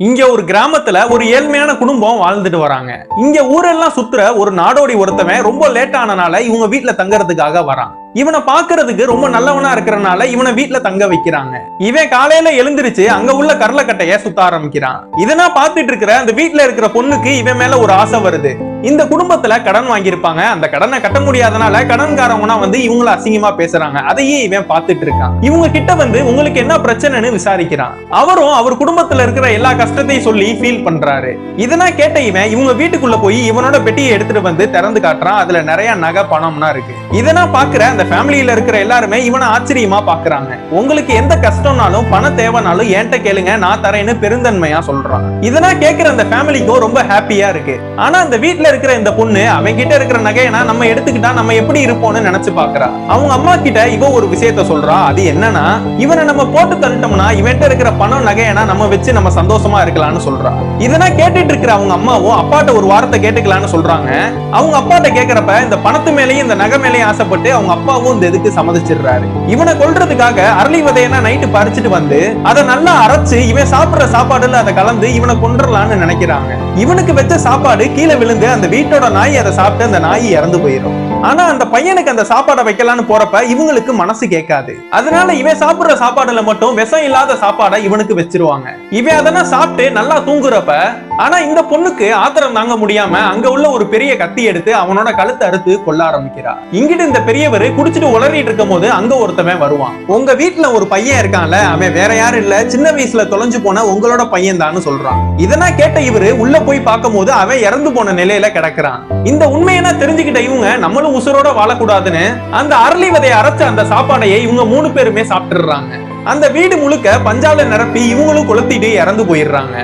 இங்க ஒரு கிராமத்துல ஒரு ஏழ்மையான குடும்பம் வாழ்ந்துட்டு வராங்க. இங்க ஊரெல்லாம் சுத்துற ஒரு நாடோடி ஒருத்தவன் ரொம்ப லேட் ஆனனால இவங்க வீட்டுல தங்கறதுக்காக வரான். இவனை பாக்குறதுக்கு ரொம்ப நல்லவனா இருக்கிறனால இவனை வீட்டுல தங்க வைக்கிறாங்க. இவன் காலையில எழுந்திருச்சு அங்க உள்ள கரலக்கட்டைய சுத்த ஆரம்பிக்கிறான். இதனா பாத்துட்டு இருக்கிற அந்த வீட்டுல இருக்கிற பொண்ணுக்கு இவன் மேல ஒரு ஆசை வருது. இந்த குடும்பத்துல கடன் வாங்கியிருப்பாங்க. அந்த கடனை கட்ட முடியாதனால கடன்காரவனா வந்து இவங்கள அசிங்கமா பேசுறாங்க. அதையே இவன் பாத்துட்டு இருக்கான். இவங்க கிட்ட வந்து உங்களுக்கு என்ன பிரச்சனைன்னு விசாரிக்கிறான். அவரும் அவர் குடும்பத்துல இருக்கிற எல்லா கஷ்டத்தையும் சொல்லி ஃபீல் பண்றாரு. இதனா கேட்ட இவன் இவங்க வீட்டுக்குள்ள போய் இவனோட பெட்டியை எடுத்துட்டு வந்து திறந்து காட்டுறான். அதுல நிறைய நகை பணம்னா இருக்கு. இதனா பாக்குற அந்த ஃபேமிலியில இருக்கிற எல்லாருமே இவனை ஆச்சரியமா பாக்குறாங்க. உங்களுக்கு எந்த கஷ்டம்னாலும் பணம் தேவைனாலும் என்கிட்ட கேளுங்க நான் தரேன்னு பெருந்தன்மையா சொல்றான். இதனா கேட்கிற அந்த ஃபேமிலிக்கும் ரொம்ப ஹாப்பியா இருக்கு. ஆனா அந்த வீட்டுல இருக்கிற இந்த பொண்ணு அவன் கிட்ட இருக்கிற நகையனா நம்ம எடுத்துக்கிட்டா நம்ம எப்படி இருப்போம்னு நினைச்சு பாக்குறா. அவங்க அம்மா கிட்ட இவ ஒரு விஷயத்த சொல்றா. அது என்னன்னா இவனை நம்ம போட்டு தள்ளிட்டோம்னா இவன்கிட்ட இருக்கிற பணம் நகையனா நம்ம வச்சு நம்ம சந்தோஷமா இருக்கலாம்னு சொல்றா. இதனா கேட்டுட்டு இருக்கிற அவங்க அம்மாவும் அப்பாட்ட ஒரு வார்த்தை கேட்டுக்கலாம்னு சொல்றாங்க. அவங்க அப்பாட்ட கேக்குறப்ப இந்த பணத்து மேலேயும் இந்த நகை மேலேயும் ஆசைப்பட்டு அவங்க அப்பாவும் இந்த இதுக்கு சம்மதிச்சிடுறாரு. இவனை கொல்றதுக்காக அரளி விதையனா நைட்டு பறிச்சுட்டு வந்து அதை நல்லா அரைச்சு இவன் சாப்பிடுற சாப்பாடுல அதை கலந்து இவனை கொன்றலாம்னு நினைக்கிறாங்க. இவனுக்கு வச்ச சாப்பாடு கீழே விழுந்து அந்த வீட்டோட நாய் அதை சாப்பிட்டு அந்த நாய் இறந்து போயிடும் ஆனா அந்த பையனுக்கு அந்த சாப்பாடை வைக்கலாம்னு போறப்ப இவங்களுக்கு மனசு கேட்காது. அதனால இவன் சாப்பிடுற சாப்பாடுல மட்டும் விஷம் இல்லாத சாப்பாடை இவனுக்கு வச்சிருவாங்க. இவன் அதெல்லாம் சாப்பிட்டு நல்லா தூங்குறப்ப ஆனா இந்த பொண்ணுக்கு ஆத்திரம் தாங்க முடியாம அங்க உள்ள ஒரு பெரிய கத்தி எடுத்து அவனோட கழுத்தை அறுத்து கொல்ல ஆரம்பிக்கிறா. இங்கிட்டு இந்த பெரியவர் குடிச்சிட்டு உளறிட்டு இருக்கும் போது அங்க ஒருத்தவன் வருவான். உங்க வீட்டுல ஒரு பையன் இருக்கான்ல அவன் வேற யாரும் இல்ல சின்ன வயசுல தொலைஞ்சு போன உங்களோட பையன் தான் சொல்றான். இதனா கேட்ட இவரு உள்ள போய் பார்க்கும்போது அவன் இறந்து போன நிலையில கிடக்குறான். இந்த உண்மையெல்லாம் தெரிஞ்சுக்கிட்ட இவங்க நம்மளும் உசுரோட வாழக்கூடாதுன்னு? அந்த அரளி விதையை அரைச்ச அந்த சாப்பாடையை இவங்க மூணு பேருமே சாப்பிட்டுறாங்க அந்த வீடு முழுக்க பஞ்சால நிரப்பி இவங்களும் கொளுத்திட்டு இறந்து போயிடுறாங்க.